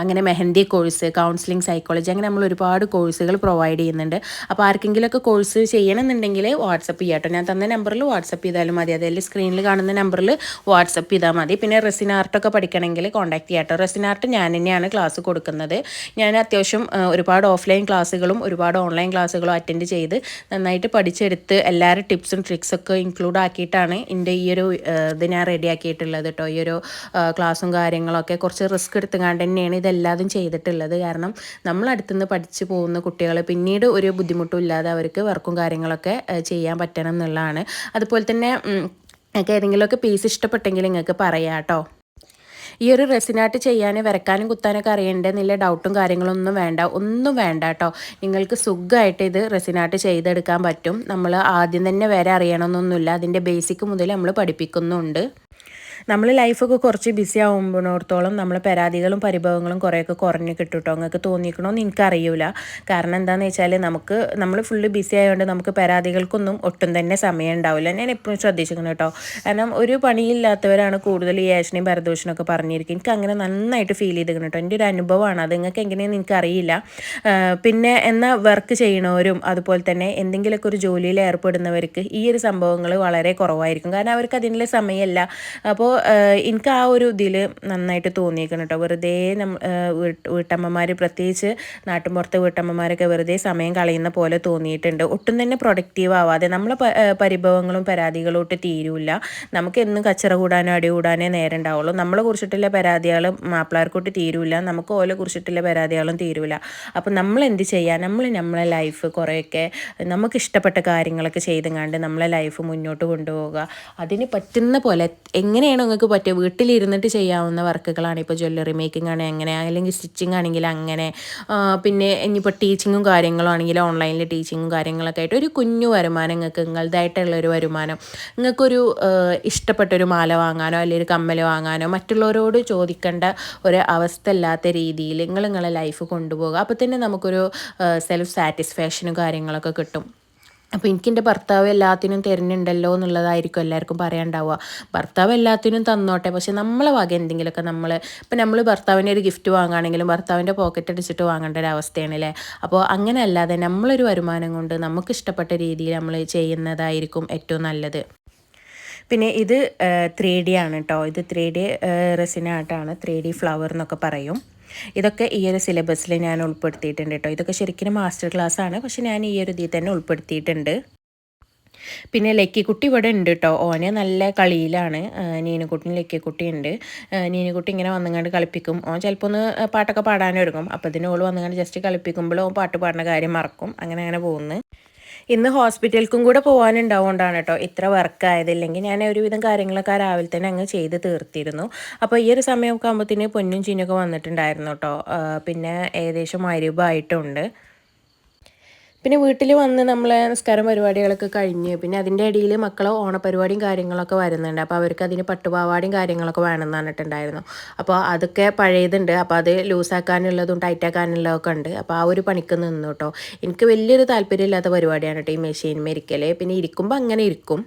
അങ്ങനെ മെഹന്തി കോഴ്സ് കൗൺസിലിംഗ് സൈക്കോളജി അങ്ങനെ നമ്മൾ ഒരുപാട് കോഴ്സുകൾ പ്രൊവൈഡ് ചെയ്യുന്നുണ്ട്. അപ്പോൾ ആർക്കെങ്കിലുമൊക്കെ കോഴ്സ് ചെയ്യണമെന്നുണ്ടെങ്കിൽ വാട്സപ്പ് ചെയ്യാം കേട്ടോ ഞാൻ തന്ന നമ്പറിൽ വാട്സപ്പ് ചെയ്താലും മതി. അതായത് സ്ക്രീനിൽ കാണുന്ന നമ്പറിൽ വാട്സപ്പ് ചെയ്താൽ മതി. പിന്നെ റെസിൻ ആർട്ടൊക്കെ പഠിക്കണമെങ്കിൽ കോൺടാക്ട് ചെയ്യാം കേട്ടോ റെസിൻ ആർട്ട് ഞാൻ തന്നെയാണ് ക്ലാസ് കൊടുക്കുന്നത്. ഞാൻ അത്യാവശ്യം ഒരുപാട് ഓഫ്ലൈൻ ക്ലാസ്സുകളും ഒരുപാട് ഓൺലൈൻ ക്ലാസ്സുകളും അറ്റൻഡ് ചെയ്ത് നന്നായിട്ട് പഠിച്ചെടുത്ത് എല്ലാവരും ടിപ്സും ട്രിക്സൊക്കെ ഇൻക്ലൂഡ് ആക്കിയിട്ടാണ് എന്റെ ഈ ഒരു ഇത് ഞാൻ റെഡി ആക്കിയിട്ടുള്ളത് കേട്ടോ ഈ ഒരു ക്ലാസ്സും കാര്യങ്ങളൊക്കെ കുറച്ച് റിസ്ക് എടുത്തുകൊണ്ട് തന്നെയാണ് ഇതെല്ലാതും ചെയ്തിട്ടുള്ളത്. കാരണം നമ്മൾ അടുത്തുനിന്ന് പഠിച്ചു പോകുന്ന കുട്ടികൾ പിന്നീട് ഒരു ബുദ്ധിമുട്ടും ഇല്ലാതെ അവർക്ക് വർക്കും കാര്യങ്ങളൊക്കെ ചെയ്യാൻ പറ്റണം എന്നുള്ളതാണ്. അതുപോലെ തന്നെ നിങ്ങൾക്ക് ഏതെങ്കിലുമൊക്കെ പീസ് ഇഷ്ടപ്പെട്ടെങ്കിൽ നിങ്ങൾക്ക് പറയാം കേട്ടോ ഈ ഒരു റെസിനായിട്ട് ചെയ്യാൻ വരക്കാനും കുത്താനൊക്കെ അറിയേണ്ടതെന്നില്ല ഡൗട്ടും കാര്യങ്ങളൊന്നും വേണ്ട. ഒന്നും വേണ്ട കേട്ടോ. നിങ്ങൾക്ക് സുഖമായിട്ട് ഇത് റെസിനായിട്ട് ചെയ്തെടുക്കാൻ പറ്റും. നമ്മൾ ആദ്യം തന്നെ വരെ അറിയണമെന്നൊന്നുമില്ല. അതിന്റെ ബേസിക് മുതൽ നമ്മൾ പഠിപ്പിക്കുന്നുണ്ട്. നമ്മൾ ലൈഫൊക്കെ കുറച്ച് ബിസി ആകുമ്പോഴത്തോളം നമ്മളെ പരാതികളും പരിഭവങ്ങളും കുറേയൊക്കെ കുറഞ്ഞ് കിട്ടും കേട്ടോ നിങ്ങൾക്ക് തോന്നിക്കണമെന്ന് എനിക്കറിയില്ല കാരണം എന്താണെന്ന് വെച്ചാൽ നമുക്ക് നമ്മൾ ഫുള്ള് ബിസി ആയതുകൊണ്ട് നമുക്ക് പരാതികൾക്കൊന്നും ഒട്ടും തന്നെ സമയം ഉണ്ടാവില്ല ഞാൻ എപ്പോഴും ശ്രദ്ധിച്ചിരിക്കണം കേട്ടോ കാരണം ഒരു പണിയില്ലാത്തവരാണ് കൂടുതൽ ഈ ഏഷനെയും പരദോഷനൊക്കെ പറഞ്ഞിരിക്കും എനിക്ക് അങ്ങനെ നന്നായിട്ട് ഫീൽ ചെയ്തിരിക്കണം കേട്ടോ എന്റെ ഒരു അനുഭവമാണ്. അത് നിങ്ങൾക്ക് എങ്ങനെയാണെന്ന് എനിക്കറിയില്ല. പിന്നെ എന്നാൽ വർക്ക് ചെയ്യണവരും അതുപോലെ തന്നെ എന്തെങ്കിലുമൊക്കെ ഒരു ജോലിയിൽ ഏർപ്പെടുന്നവർക്ക് ഈ ഒരു സംഭവങ്ങൾ വളരെ കുറവായിരിക്കും. കാരണം അവർക്ക് അതിനുള്ള സമയമല്ല. അപ്പോൾ എനിക്ക് ആ ഒരു ഇതിൽ നന്നായിട്ട് തോന്നിയേക്കണം കേട്ടോ വെറുതെ വീട്ടമ്മമാർ പ്രത്യേകിച്ച് നാട്ടിൻപുറത്തെ വീട്ടമ്മമാരൊക്കെ വെറുതെ സമയം കളയുന്ന പോലെ തോന്നിയിട്ടുണ്ട്. ഒട്ടും തന്നെ പ്രൊഡക്റ്റീവ് ആവാതെ നമ്മളെ പരിഭവങ്ങളും പരാതികളും ഒട്ട് തീരൂല നമുക്ക് എന്നും കച്ചറ കൂടാനോ അടി കൂടാനേ നേരം ഉണ്ടാവുള്ളൂ. നമ്മളെ കുറിച്ചിട്ടുള്ള പരാതികളും മാപ്പിളാർക്കൊട്ട് തീരൂല നമുക്ക് ഓലെ കുറിച്ചിട്ടുള്ള പരാതികളും തീരൂല അപ്പം നമ്മൾ എന്ത് ചെയ്യുക നമ്മൾ നമ്മളെ ലൈഫ് കുറേയൊക്കെ നമുക്ക് ഇഷ്ടപ്പെട്ട കാര്യങ്ങളൊക്കെ ചെയ്തുകൊണ്ട് നമ്മളെ ലൈഫ് മുന്നോട്ട് കൊണ്ടുപോകുക അതിന് പറ്റുന്ന പോലെ എങ്ങനെയാണ് നിങ്ങൾക്ക് പറ്റുക വീട്ടിലിരുന്നിട്ട് ചെയ്യാവുന്ന വർക്കുകളാണ് ഇപ്പോൾ ജ്വല്ലറി മേക്കിംഗ് ആണെങ്കിൽ അങ്ങനെ അല്ലെങ്കിൽ സ്റ്റിച്ചിങ് ആണെങ്കിൽ അങ്ങനെ പിന്നെ ഇനിയിപ്പോൾ ടീച്ചിങ്ങും കാര്യങ്ങളും ആണെങ്കിൽ ഓൺലൈനിൽ ടീച്ചിങ്ങും കാര്യങ്ങളൊക്കെ ആയിട്ട് ഒരു കുഞ്ഞു വരുമാനം നിങ്ങൾക്ക് നിങ്ങളുടേതായിട്ടുള്ള ഒരു വരുമാനം. നിങ്ങൾക്കൊരു ഇഷ്ടപ്പെട്ടൊരു മാല വാങ്ങാനോ അല്ലെങ്കിൽ ഒരു കമ്മൽ വാങ്ങാനോ മറ്റുള്ളവരോട് ചോദിക്കേണ്ട ഒരു അവസ്ഥ അല്ലാത്ത രീതിയിൽ നിങ്ങൾ നിങ്ങളെ ലൈഫ് കൊണ്ടുപോകുക. അപ്പോൾ തന്നെ നമുക്കൊരു സെൽഫ് സാറ്റിസ്ഫാക്ഷനും കാര്യങ്ങളൊക്കെ കിട്ടും. അപ്പോൾ എനിക്കെന്റെ ഭർത്താവ് എല്ലാത്തിനും തരുന്നുണ്ടല്ലോ എന്നുള്ളതായിരിക്കും എല്ലാവർക്കും പറയാണ്ടാവുക. ഭർത്താവ് എല്ലാത്തിനും തന്നോട്ടെ. പക്ഷെ നമ്മളെ വക എന്തെങ്കിലുമൊക്കെ നമ്മൾ ഇപ്പം നമ്മൾ ഭർത്താവിന്റെ ഒരു ഗിഫ്റ്റ് വാങ്ങുകയാണെങ്കിലും ഭർത്താവിന്റെ പോക്കറ്റ് അടിച്ചിട്ട് വാങ്ങേണ്ട ഒരു അവസ്ഥയാണ് അല്ലേ? അപ്പോൾ അങ്ങനെ അല്ലാതെ നമ്മളൊരു വരുമാനം കൊണ്ട് നമുക്ക് ഇഷ്ടപ്പെട്ട രീതിയിൽ നമ്മൾ ചെയ്യുന്നതായിരിക്കും ഏറ്റവും നല്ലത്. പിന്നെ ഇത് ത്രീ ഡി ആണ് കേട്ടോ ഇത് ത്രീ ഡി റെസിനാട്ടാണ്. ത്രീ ഡി ഫ്ലവർ എന്നൊക്കെ പറയും. ഇതൊക്കെ ഈ ഒരു സിലബസിൽ ഞാൻ ഉൾപ്പെടുത്തിയിട്ടുണ്ട് കേട്ടോ ഇതൊക്കെ ശരിക്കും മാസ്റ്റർ ക്ലാസ് ആണ്. പക്ഷെ ഞാൻ ഈ ഒരു ഇതിൽ തന്നെ ഉൾപ്പെടുത്തിയിട്ടുണ്ട്. പിന്നെ ലക്കിക്കുട്ടി ഇവിടെ ഉണ്ട് കേട്ടോ ഓനെ നല്ല കളിയിലാണ്. നീനുകുട്ടിന് ലക്കിക്കുട്ടി ഉണ്ട്. നീനുകുട്ടി ഇങ്ങനെ വന്നുകൊണ്ട് കളിപ്പിക്കും. ഓൻ ചിലപ്പോൾ ഒന്ന് പാട്ടൊക്കെ പാടാനൊരുങ്ങും. അപ്പോൾ ഇതിന് വന്നങ്ങാണ്ട് ജസ്റ്റ് കളിപ്പിക്കുമ്പോൾ ഓൻ പാട്ട് പാടുന്ന കാര്യം മറക്കും. അങ്ങനെ അങ്ങനെ പോകുന്നു. ഇന്ന് ഹോസ്പിറ്റലിലേക്കും കൂടെ പോകാനുണ്ടാവുകൊണ്ടാണ് കേട്ടോ ഇത്ര വർക്ക് ആയതില്ലെങ്കിൽ ഞാൻ ഒരുവിധം കാര്യങ്ങളൊക്കെ രാവിലെ തന്നെ അങ്ങ് ചെയ്ത് തീർത്തിരുന്നു. അപ്പോൾ ഈ ഒരു സമയമൊക്കെ ആകുമ്പോഴത്തേന് പൊന്നും ചീനൊക്കെ വന്നിട്ടുണ്ടായിരുന്നു കേട്ടോ പിന്നെ ഏകദേശം മരുഭായിട്ടുണ്ട് പിന്നെ വീട്ടിൽ വന്ന് നമ്മൾ നിസ്കാരം പരിപാടികളൊക്കെ കഴിഞ്ഞ് പിന്നെ അതിന്റെ ഇടയിൽ മക്കളെ ഓണപരിപാടിയും കാര്യങ്ങളൊക്കെ വരുന്നുണ്ട്. അപ്പോൾ അവർക്ക് അതിന് പട്ടുപാവാടിയും കാര്യങ്ങളൊക്കെ വേണമെന്ന് പറഞ്ഞിട്ടുണ്ടായിരുന്നു. അപ്പോൾ അതൊക്കെ പഴയതുണ്ട്. അപ്പോൾ അത് ലൂസാക്കാനുള്ളതും ടൈറ്റാക്കാനുള്ളതൊക്കെ ഉണ്ട്. അപ്പോൾ ആ ഒരു പണിക്ക് നിന്നു കേട്ടോ എനിക്ക് വലിയൊരു താല്പര്യമില്ലാത്ത പരിപാടിയാണ് കേട്ടോ ഈ മെഷീൻ മെരിക്കൽ പിന്നെ ഇരിക്കുമ്പോൾ അങ്ങനെ ഇരിക്കും.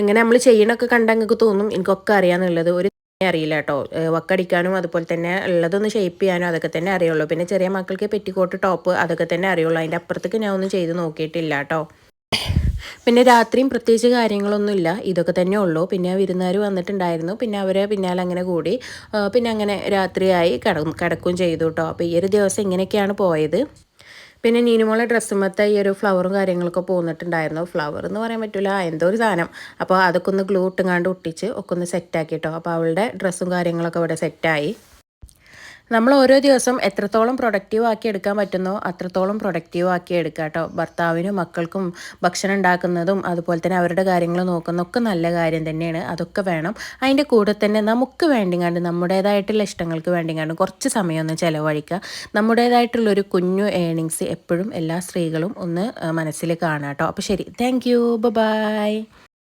എങ്ങനെ നമ്മൾ ചെയ്യണമൊക്കെ കണ്ടങ്ങൾക്ക് തോന്നും. എനിക്കൊക്കെ അറിയാമെന്നുള്ളത് ഒരു അറിയില്ല കേട്ടോ. വക്കടിക്കാനും അതുപോലെ തന്നെ ഉള്ളതൊന്ന് ഷേപ്പ് ചെയ്യാനും അതൊക്കെ തന്നെ അറിയുള്ളൂ. പിന്നെ ചെറിയ മക്കൾക്ക് പെറ്റിക്കോട്ട് ടോപ്പ് അതൊക്കെ തന്നെ അറിയുള്ളൂ. അതിന്റെ അപ്പുറത്തേക്ക് ഞാൻ ഒന്നും ചെയ്ത് നോക്കിയിട്ടില്ല കേട്ടോ. പിന്നെ രാത്രിയും പ്രത്യേകിച്ച് കാര്യങ്ങളൊന്നുമില്ല ഇതൊക്കെ തന്നെ ഉള്ളൂ. പിന്നെ വിരുന്നുകാർ വന്നിട്ടുണ്ടായിരുന്നു. പിന്നെ അവർ പിന്നാലെ അങ്ങനെ കൂടി പിന്നെ അങ്ങനെ രാത്രിയായി കിടക്കും ചെയ്തു കേട്ടോ. അപ്പോൾ ഈ ഒരു ദിവസം ഇങ്ങനെയൊക്കെയാണ് പോയത്. പിന്നെ നീനുമോളെ ഡ്രസ്സുമത്തെ ഈ ഒരു ഫ്ലവറും കാര്യങ്ങളൊക്കെ പോന്നിട്ടുണ്ടായിരുന്നു. ഫ്ലവർ എന്ന് പറയാൻ പറ്റില്ല എന്തോ ഒരു സാധനം. അപ്പോൾ അതൊക്കെ ഒന്ന് ഗ്ലൂ ഇട്ടുങ്ങാണ്ട് ഒട്ടിച്ച് ഒക്കെ ഒന്ന് സെറ്റാക്കിയിട്ടോ അപ്പോൾ അവളുടെ ഡ്രസ്സും കാര്യങ്ങളൊക്കെ ഇവിടെ സെറ്റായി നമ്മൾ ഓരോ ദിവസം എത്രത്തോളം പ്രൊഡക്റ്റീവ് ആക്കി എടുക്കാൻ പറ്റുന്നോ അത്രത്തോളം പ്രൊഡക്റ്റീവ് ആക്കി എടുക്കുക കേട്ടോ. ഭർത്താവിനും മക്കൾക്കും ഭക്ഷണം ഉണ്ടാക്കുന്നതും അതുപോലെ തന്നെ അവരുടെ കാര്യങ്ങൾ നോക്കുന്നതൊക്കെ നല്ല കാര്യം തന്നെയാണ്. അതൊക്കെ വേണം. അതിന്റെ കൂടെ തന്നെ നമുക്ക് വേണ്ടിങ്ങാണ്ട് നമ്മുടേതായിട്ടുള്ള ഇഷ്ടങ്ങൾക്ക് വേണ്ടിങ്ങാണ്ട് കുറച്ച് സമയമൊന്ന് ചിലവഴിക്കുക. നമ്മുടേതായിട്ടുള്ളൊരു കുഞ്ഞു ഏണിങ്സ് എപ്പോഴും എല്ലാ സ്ത്രീകളും ഒന്ന് മനസ്സിൽ കാണാം കേട്ടോ. അപ്പോൾ ശരി. Thank you by